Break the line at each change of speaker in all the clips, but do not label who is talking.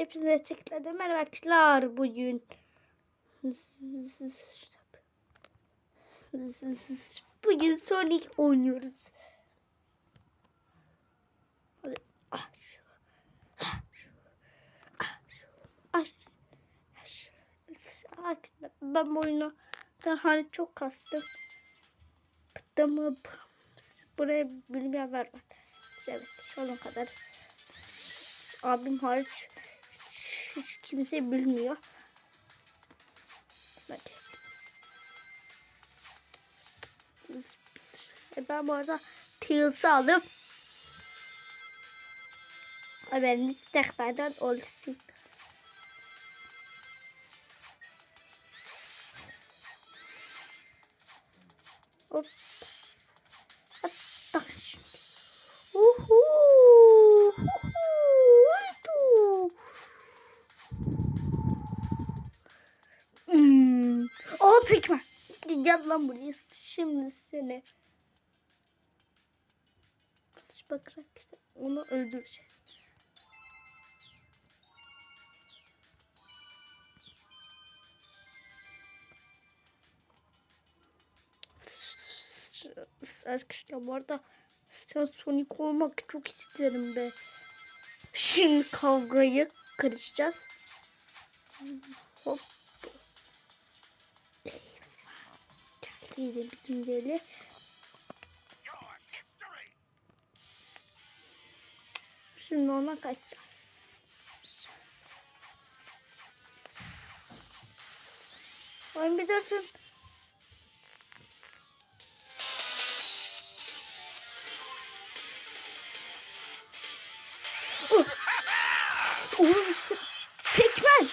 Hepsine tekrardan merhaba arkadaşlar bugün. Bugün Sonic oynuyoruz. Hadi. Ben bu oyunu daha hani çok kastım. Pıttımı buraya bilmeyenler var. Evet şu kadar abim hariç hiç, kimse bilmiyor. Hadi. Pıs, pıs. E ben bu arada Tails'ı aldım. Haberiniz tekrardan olsun. Hop. Bak şimdi. Uhu. Uhu. Hmm. Aa pekmen. Gel lan buraya. Şimdi seni. Bakarak işte onu öldüreceğiz. Arkadaşlar bu arada sen Sonic olmak çok isterim be. Şimdi kavgayı karışacağız. Hop. Geldiydi bizim deli. Şimdi ona kaçacağız. Oyun bir dursun. Oh. Oğlum işte pekmen.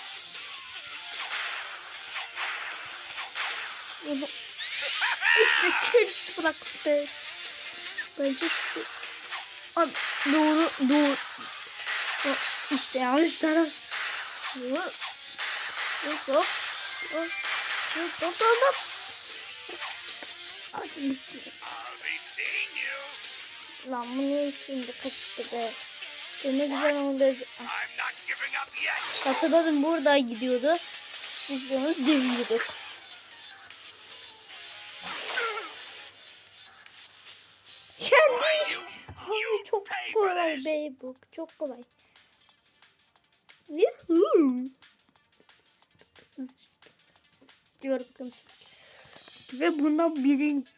Kendisi bıraktı. Bence şu Abi, doğru doğru. O, işte yanlış taraf. Hop hop hop. Hop hop hop hop. Hadi bismillah. Lan bu ne şimdi kaçtı be. Ne güzel oldu. Hatırladım burada gidiyordu. Biz onu dövüyorduk. Kendi. Ay çok kolay be bu. Çok kolay. Yuhuu. Diyor bakın. Ve bundan birinci.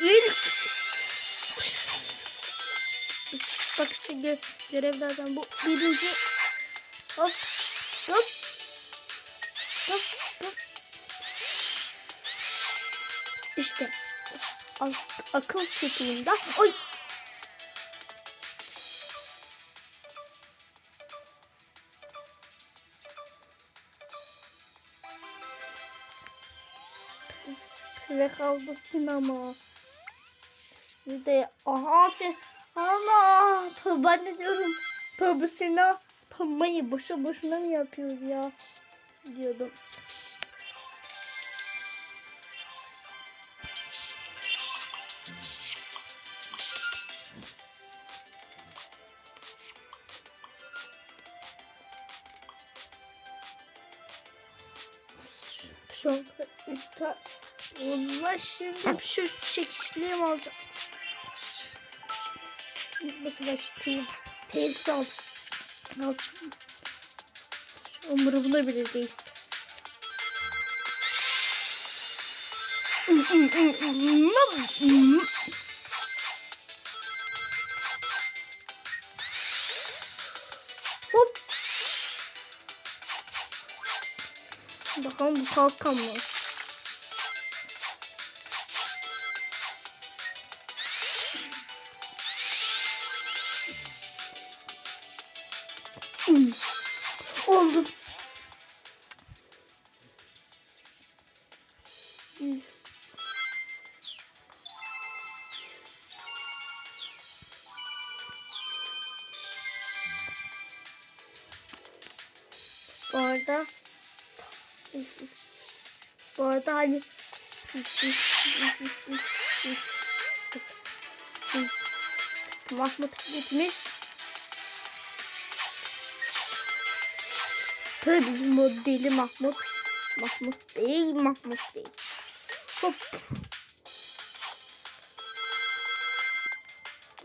İlk. Bak şimdi görevlerden bu birinci. Hop. Hop. Hop. Hop. İşte. Ak akıl köpüğünde. Oy. Ve kaldı sinema. Bir de aha sen ama ben ne diyorum pabısına pamayı boşa boşuna mı yapıyoruz ya diyordum. Şu an iptal. Allah şimdi şu çekişliğim. Mesela şu tail, tails alacağım. Alacağım. Umurumda bile değil. Hop. Bakalım bu kalkan mı? Hani Mahmut gitmiş Tabii bizim o deli Mahmut. Mahmut değil, Mahmut değil. Hop.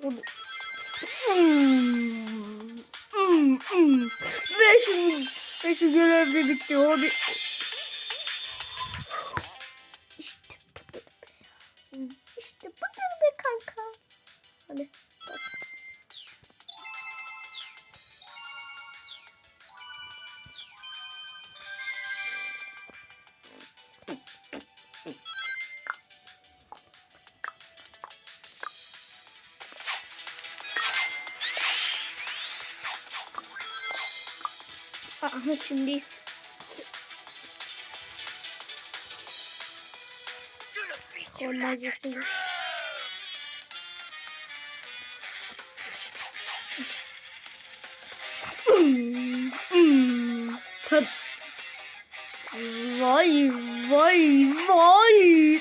Hmm, hmm, hmm. Ve şimdi, ve şu görev de bitti. Hadi. Aha şimdi hmm. Tabii. Vay vay vay.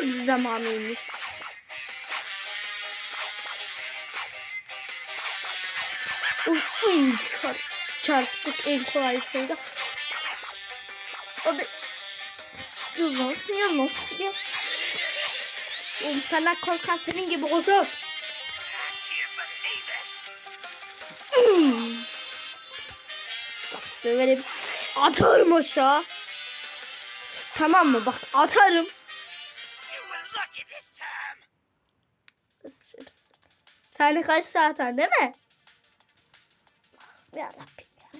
Şimdi zamanıymış. Uy, uy, çar, çarptık en kolay şeyde. Hadi. Yallah, yallah, gel. Oğlum senden korkan senin gibi olsun. Döverim. Atarım aşağı. Tamam mı? Bak atarım. Sen kaç saat değil mi? Ya Rabbim ya.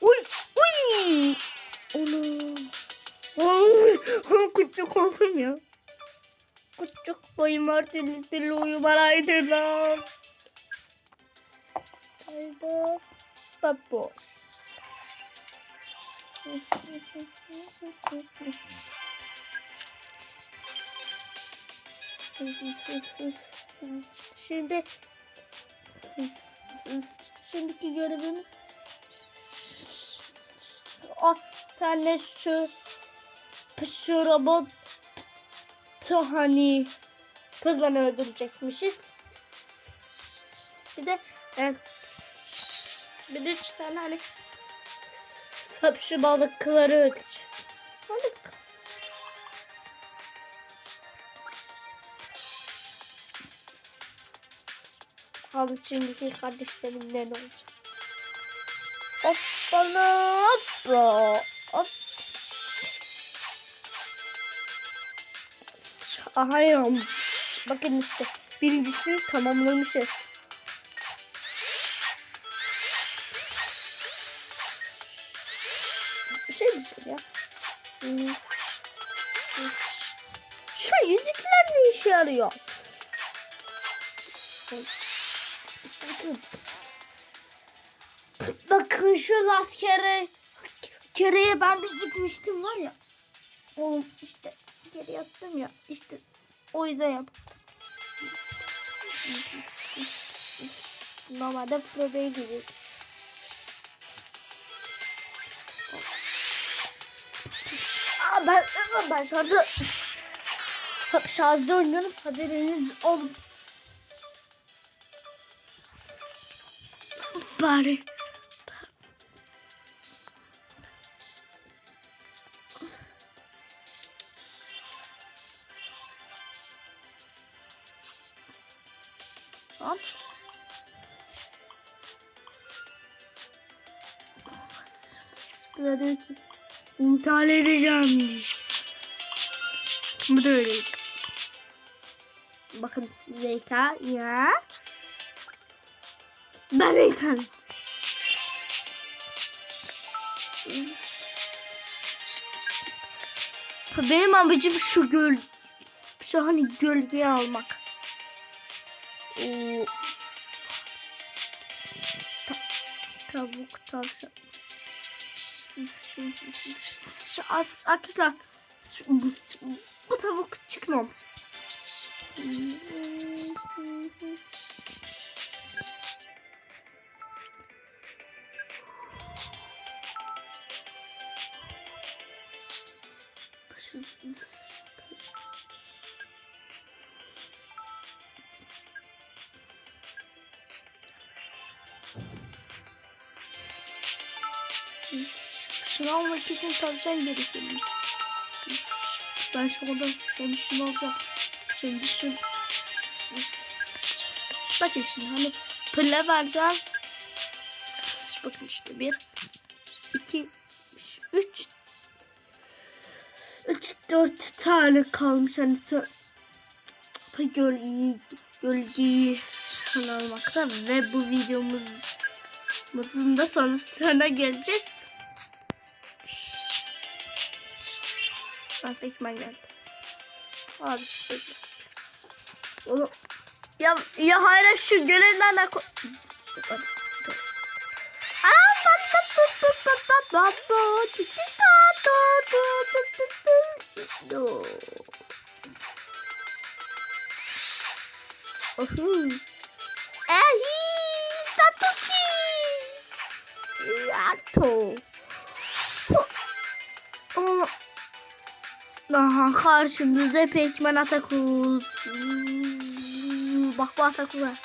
Uy uy. Onu. Oy, küçük oldum ya. Küçük boyum artık dili uyumaraydı lan. Hayda. Babo. Şimdi şimdiki görevimiz o tane şu şu robot hani kızını öldürecekmişiz. Bir de e, bir de üç tane hani şu balıkları öldüreceğiz. Balık. Abi şimdiki kardeşlerimle ne olacak? Hoppala hoppa hop. Aha ya. Bakın işte birincisini tamamlamışız. Şu askere kereye ben bir gitmiştim var ya. Oğlum işte geri yattım ya. İşte o yüzden yap. Normalde probeye gidiyor. Aa ben ben şu anda şarjda oynuyorum haberiniz olsun. Bari. Hop. Burada diyor ki intihar edeceğim. Bu da öyleydi. Bakın zeka ya. Ben intihar. Benim amacım şu göl, şu hani gölgeye almak. Oo. Ta- tavuk tavşan. Arkadaşlar bu, bu tavuk çıkmamış. Şunu almak için tavşan gerekiyormuş. Ben şu anda hem şunu alacağım. Şimdi şu... Bakın şimdi hani pille vereceğim. Bakın işte bir, iki, üç, üç, dört tane kalmış. Hani gölgeyi, gölgeyi sana almakta ve bu videomuzun da sonrasına geleceğiz. Ha tekmen geldi. Abi işte. Oğlum. Ya, ya hala şu görevlerle... Ohu. Ehi, tatuski. Yato. Karşımıza Pekmen Atakul. Bak bu Atakul var.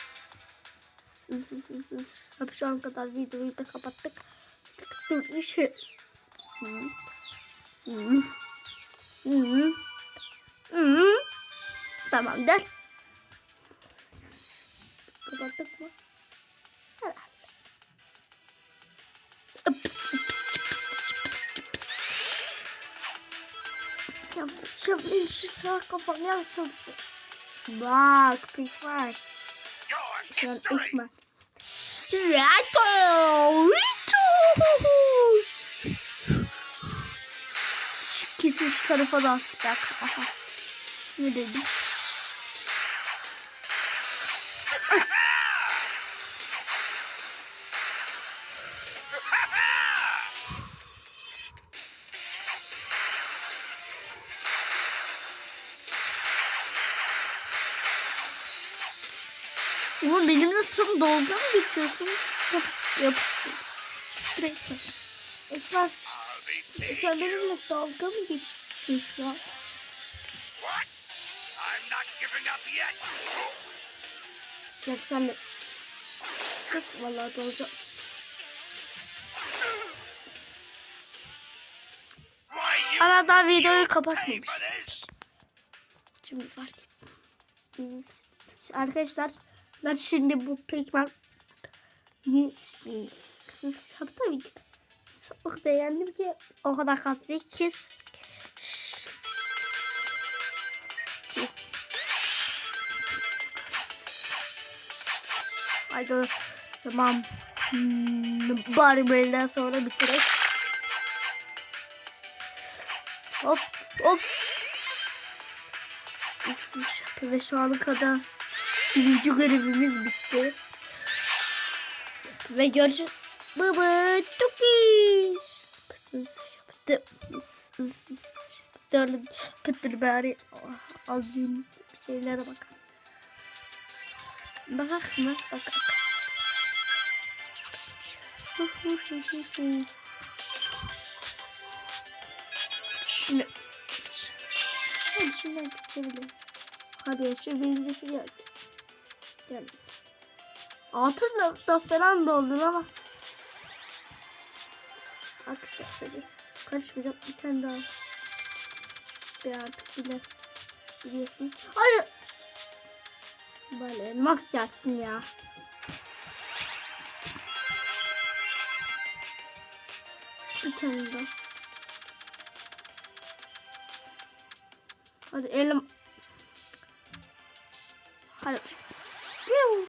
Hep şu an kadar videoyu da kapattık. Tık tık işi. Hmm. Tamamdır. Kapattık mı? Ya şöyle şu sağ kafamı yapacağım. Bak pek var. Şu an ekmek. Rato! Rito! Şu Kesin şu tarafa da atacak. Aha. Ne dedim? Sen dalga mı geçiyorsun? Yap, yap. Sürekli. Esmer, sen benimle dalga mı geçiyorsun şu an? Yap sen de. Sus vallahi
dolacak.
Arada videoyu kapatmamış. Şimdi fark ettim. Arkadaşlar ben şimdi bu pekmen tabii ki çok beğendim ki o kadar katlı ki Haydi hmm, bari böyleden sonra bitirek. Hop hop ve şu ana kadar birinci görevimiz bitti. Ve görüşürüz. Baba tuki. Dörlü pıtır bari aldığımız şeylere bak. Bak mı? Bak. Şimdi geçebilirim. Hadi şu birincisi gelsin. Gel. Altın da, da falan doldun ama. Arkadaşlar karışmayacağım. Bir tane daha. Bir artık bile biliyorsunuz. Hadi. Böyle elmas gelsin ya. Bir tane daha. Hadi elim